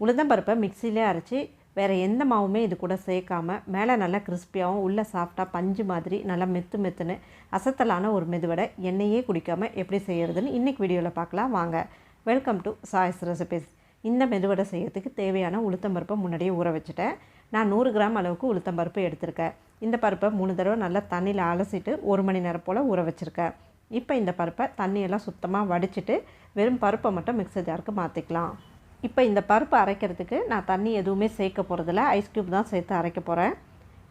உளுந்தம்பருப்பை மிக்சியிலே அரைச்சி வேறு எந்த மாவுமே இது கூட சேர்க்காமல் மேலே நல்லா கிறிஸ்பியாகவும் உள்ளே சாஃப்டாக பஞ்சு மாதிரி நல்லா மெத்து மெத்துன்னு அசத்தலான ஒரு மெதுவடை எண்ணெயே குடிக்காமல் எப்படி செய்கிறதுன்னு இன்றைக்கி வீடியோவில் பார்க்கலாம். வாங்க வெல்கம் டு சாய்ஸ் ரெசிபிஸ் இந்த மெதுவடை செய்யறதுக்கு தேவையான உளுத்தம்பருப்பை முன்னாடியே ஊற வச்சுட்டேன். நான் நூறு கிராம் அளவுக்கு உளுத்தம்பருப்பு எடுத்திருக்கேன். இந்த பருப்பை மூணு தடவை நல்லா தண்ணியில் அலசிட்டு ஒரு மணி நேரம் போல் ஊற வச்சுருக்கேன். இப்போ இந்த பருப்பை தண்ணியெல்லாம் சுத்தமாக வடிச்சிட்டு வெறும் பருப்பை மட்டும் மிக்சர் ஜாருக்கு மாற்றிக்கலாம் இப்போ இந்த பருப்பு அரைக்கிறதுக்கு நான் தண்ணி எதுவுமே சேர்க்க போகிறதில்ல ஐஸ் க்யூப் தான் சேர்த்து அரைக்க போகிறேன்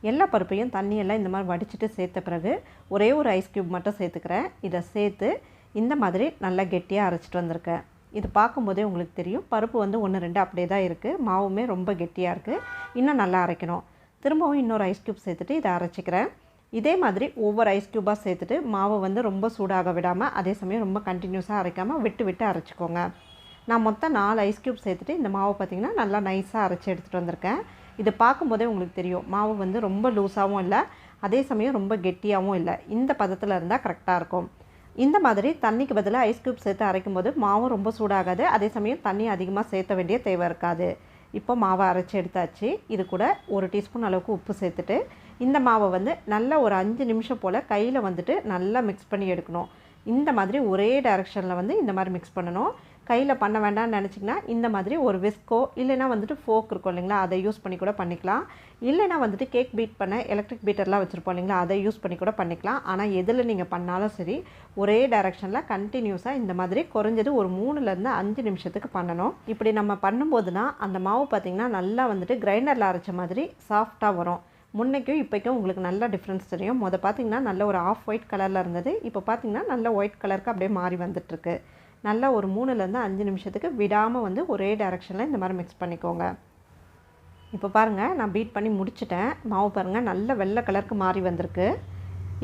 எல்லா பருப்பையும் தண்ணியெல்லாம் இந்த மாதிரி வடிச்சிட்டு சேர்த்த பிறகு ஒரே ஒரு ஐஸ் க்யூப் மட்டும் சேர்த்துக்கிறேன். இதை சேர்த்து இந்த மாதிரி நல்லா கெட்டியாக அரைச்சிட்டு வந்திருக்கேன். இது பார்க்கும்போதே உங்களுக்கு தெரியும். பருப்பு வந்து ஒன்று ரெண்டு அப்படியே தான் இருக்குது மாவுமே ரொம்ப கெட்டியாக இருக்குது இன்னும் நல்லா அரைக்கணும். திரும்பவும் இன்னொரு ஐஸ் க்யூப் சேர்த்துட்டு இதை அரைச்சிக்கிறேன். இதே மாதிரி ஒவ்வொரு ஐஸ் க்யூபாக சேர்த்துட்டு மாவை வந்து ரொம்ப சூடாக விடாமல் அதே சமயம் ரொம்ப கண்டினியூஸாக அரைக்காமல் விட்டு விட்டு அரைச்சிக்கோங்க. நான் மொத்தம் நாலு ஐஸ் க்யூப் சேர்த்துட்டு இந்த மாவை பார்த்திங்கன்னா நல்லா நைஸாக அரைச்சி எடுத்துகிட்டு வந்திருக்கேன். இது பார்க்கும்போதே உங்களுக்கு தெரியும். மாவு வந்து ரொம்ப லூஸாகவும் இல்லை அதே சமயம் ரொம்ப கெட்டியாகவும் இல்லை. இந்த பதத்தில் இருந்தால் கரெக்டாக இருக்கும். இந்த மாதிரி தண்ணிக்கு பதிலாக ஐஸ் க்யூப் சேர்த்து அரைக்கும் போது மாவும் ரொம்ப சூடாகாது. அதே சமயம் தண்ணி அதிகமாக சேர்த்த வேண்டிய தேவை இருக்காது. இப்போ மாவை அரைச்சி எடுத்தாச்சு. இது கூட ஒரு டீஸ்பூன் அளவுக்கு உப்பு சேர்த்துட்டு இந்த மாவை வந்து நல்லா ஒரு அஞ்சு நிமிஷம் போல் கையில் வந்துட்டு நல்லா மிக்ஸ் பண்ணி எடுக்கணும். இந்த மாதிரி ஒரே டைரெக்ஷனில் வந்து இந்த மாதிரி மிக்ஸ் பண்ணணும். கையில் பண்ண வேண்டாம்னு நினச்சிங்கன்னா இந்த மாதிரி ஒரு விஸ்கோ இல்லைனா வந்துட்டு ஃபோக் இருக்கும் இல்லைங்களா அதை யூஸ் பண்ணி கூட பண்ணிக்கலாம். இல்லைனா வந்துட்டு கேக் பீட் பண்ண எலக்ட்ரிக் பீட்டர்லாம் வச்சுருப்போம் இல்லைங்களா அதை யூஸ் பண்ணி கூட பண்ணிக்கலாம். ஆனால் எதில் நீங்கள் பண்ணாலும் சரி ஒரே டைரெக்ஷனில் கண்டினியூஸாக இந்த மாதிரி குறைஞ்சது ஒரு மூணுலேருந்து அஞ்சு நிமிஷத்துக்கு பண்ணணும். இப்படி நம்ம பண்ணும்போதுனா அந்த மாவு பார்த்திங்கன்னா நல்லா வந்துட்டு கிரைண்டரில் அரைச்ச மாதிரி சாஃப்டாக வரும். முன்னைக்கும் இப்போக்கும் உங்களுக்கு நல்ல டிஃப்ரென்ஸ் தெரியும். மொதல் பார்த்திங்கன்னா நல்ல ஒரு ஆஃப் ஒயிட் கலரில் இருந்தது. இப்போ பார்த்திங்கன்னா நல்ல ஒயிட் கலருக்கு அப்படியே மாறி வந்துட்டுருக்கு. நல்லா ஒரு மூணுலேருந்து அஞ்சு நிமிஷத்துக்கு விடாமல் வந்து ஒரே டைரெக்ஷனில் இந்த மாதிரி மிக்ஸ் பண்ணிக்கோங்க. இப்போ பாருங்கள் நான் பீட் பண்ணி முடிச்சிட்டேன். மாவு பாருங்கள் நல்ல வெள்ளை கலருக்கு மாறி வந்திருக்கு.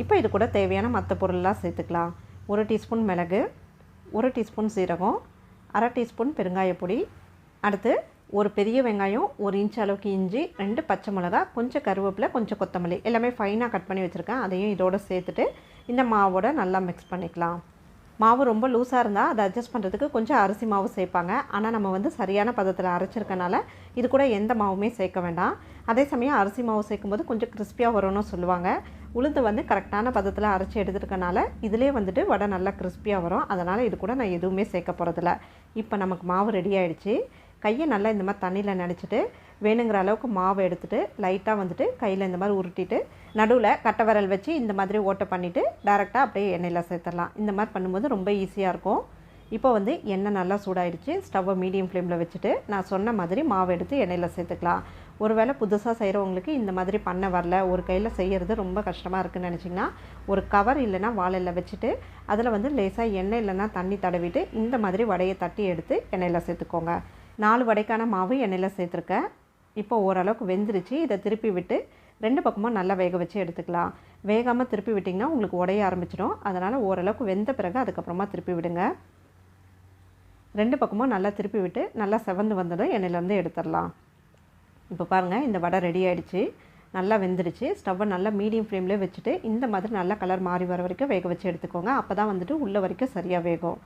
இப்போ இது கூட தேவையான மற்ற பொருள்லாம் சேர்த்துக்கலாம். ஒரு டீஸ்பூன் மிளகு ஒரு டீஸ்பூன் சீரகம் அரை டீஸ்பூன் பெருங்காயப்பொடி. அடுத்து ஒரு பெரிய வெங்காயம் ஒரு இன்ச் அளவுக்கு இஞ்சி ரெண்டு பச்சை மிளகா கொஞ்சம் கருவேப்பிலை கொஞ்சம் கொத்தமல்லி. எல்லாமே ஃபைனாக கட் பண்ணி வச்சுருக்கேன். அதையும் இதோடு சேர்த்துட்டு இந்த மாவோட நல்லா மிக்ஸ் பண்ணிக்கலாம். மாவு ரொம்ப லூஸாக இருந்தால் அதை அட்ஜஸ்ட் பண்ணுறதுக்கு கொஞ்சம் அரிசி மாவு சேர்ப்பாங்க. ஆனால் நம்ம வந்து சரியான பதத்தில் அரைச்சிருக்கனால இது கூட எந்த மாவுமே சேர்க்க வேண்டாம். அதே சமயம் அரிசி மாவு சேர்க்கும்போது கொஞ்சம் கிறிஸ்பியாக வரும்னு சொல்லுவாங்க. உளுந்து வந்து கரெக்டான பதத்தில் அரைச்சி எடுத்துருக்கனால இதிலே வந்துட்டு வடை நல்லா கிறிஸ்பியாக வரும். அதனால் இது கூட நான் எதுவுமே சேர்க்க போகிறதில்ல இப்போ நமக்கு மாவு ரெடி ஆகிடுச்சு கையை நல்லா இந்த மாதிரி தண்ணியில் நினச்சிட்டு வேணுங்கிற அளவுக்கு மாவை எடுத்துகிட்டு லைட்டாக வந்துட்டு கையில் இந்த மாதிரி உருட்டிட்டு நடுவில் கட்டை விரல் வச்சு இந்த மாதிரி ஓட்டை பண்ணிவிட்டு டேரெக்டாக அப்படியே எண்ணெயில் சேர்த்துடலாம். இந்த மாதிரி பண்ணும்போது ரொம்ப ஈஸியாக இருக்கும். இப்போ வந்து எண்ணெய் நல்லா சூடாயிடுச்சு. ஸ்டவ்வை மீடியம் ஃப்ளேமில் வச்சுட்டு நான் சொன்ன மாதிரி மாவு எடுத்து எண்ணெயில் சேர்த்துக்கலாம். ஒருவேளை புதுசாக செய்கிறவங்களுக்கு இந்த மாதிரி பண்ண வரல. ஒரு கையில் செய்கிறது ரொம்ப கஷ்டமாக இருக்குதுன்னு நினச்சிங்கன்னா ஒரு கவர் இல்லைன்னா வாழையில் வச்சுட்டு அதில் வந்து லேசாக எண்ணெய் இல்லைன்னா தண்ணி தடவிட்டு இந்த மாதிரி வடையை தட்டி எடுத்து எண்ணெயில் சேர்த்துக்கோங்க. நாலு வடைக்கான மாவு எண்ணெயில் சேர்த்துருக்கேன். இப்போ ஓரளவுக்கு வெந்துருச்சு. இதை திருப்பி விட்டு ரெண்டு பக்கமும் நல்லா வேக வச்சு எடுத்துக்கலாம். வேகாமல் திருப்பி விட்டிங்கன்னா உங்களுக்கு உடைய ஆரம்பிச்சிடும். அதனால் ஓரளவுக்கு வெந்த பிறகு அதுக்கப்புறமா திருப்பி விடுங்க. ரெண்டு பக்கமும் நல்லா திருப்பி விட்டு நல்லா செவந்து வந்ததும் எண்ணெயிலேருந்து எடுத்துடலாம். இப்போ பாருங்கள் இந்த வடை ரெடி ஆகிடுச்சு நல்லா வெந்துடுச்சு ஸ்டவ்வை நல்லா மீடியம் ஃப்ளேம்லேயே வச்சுட்டு இந்த மாதிரி நல்லா கலர் மாறி வர வரைக்கும் வேக வச்சு எடுத்துக்கோங்க. அப்போ தான் வந்துட்டு உள்ளே வரைக்கும் சரியாக வேகும்.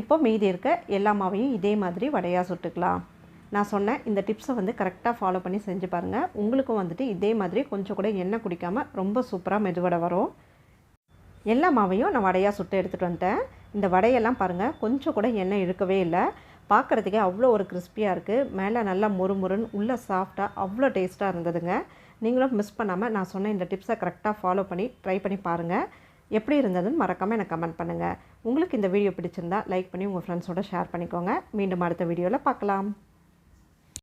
இப்போ மீதி இருக்க எல்லா மாவையும் இதே மாதிரி வடையாக சுட்டுக்கலாம். நான் சொன்னேன் இந்த டிப்ஸை வந்து கரெக்டாக ஃபாலோ பண்ணி செஞ்சு பாருங்கள் உங்களுக்கும் வந்துட்டு இதே மாதிரி கொஞ்சம் கூட எண்ணெய் குடிக்காமல் ரொம்ப சூப்பராக மெதுவடை வரும். எல்லா மாவையும் நான் வடையாக சுட்டு எடுத்துகிட்டு வந்துட்டேன். இந்த வடையெல்லாம் பாருங்கள் கொஞ்சம் கூட எண்ணெய் இழுக்கவே இல்லை. பார்க்குறதுக்கே அவ்வளோ ஒரு கிறிஸ்பியாக இருக்குது மேலே நல்லா முறுமுறுன்னு உள்ளே சாஃப்டாக அவ்வளோ டேஸ்ட்டாக இருந்ததுங்க. நீங்களும் மிஸ் பண்ணாமல் நான் சொன்ன இந்த டிப்ஸை கரெக்டாக ஃபாலோ பண்ணி ட்ரை பண்ணி பாருங்கள் எப்படி இருந்ததுன்னு மறக்காமல் எனக்கு கமெண்ட் பண்ணுங்கள் உங்களுக்கு இந்த வீடியோ பிடிச்சிருந்தா லைக் பண்ணி உங்கள் ஃப்ரெண்ட்ஸோட ஷேர் பண்ணிக்கோங்க. மீண்டும் அடுத்த வீடியோவில் பார்க்கலாம்.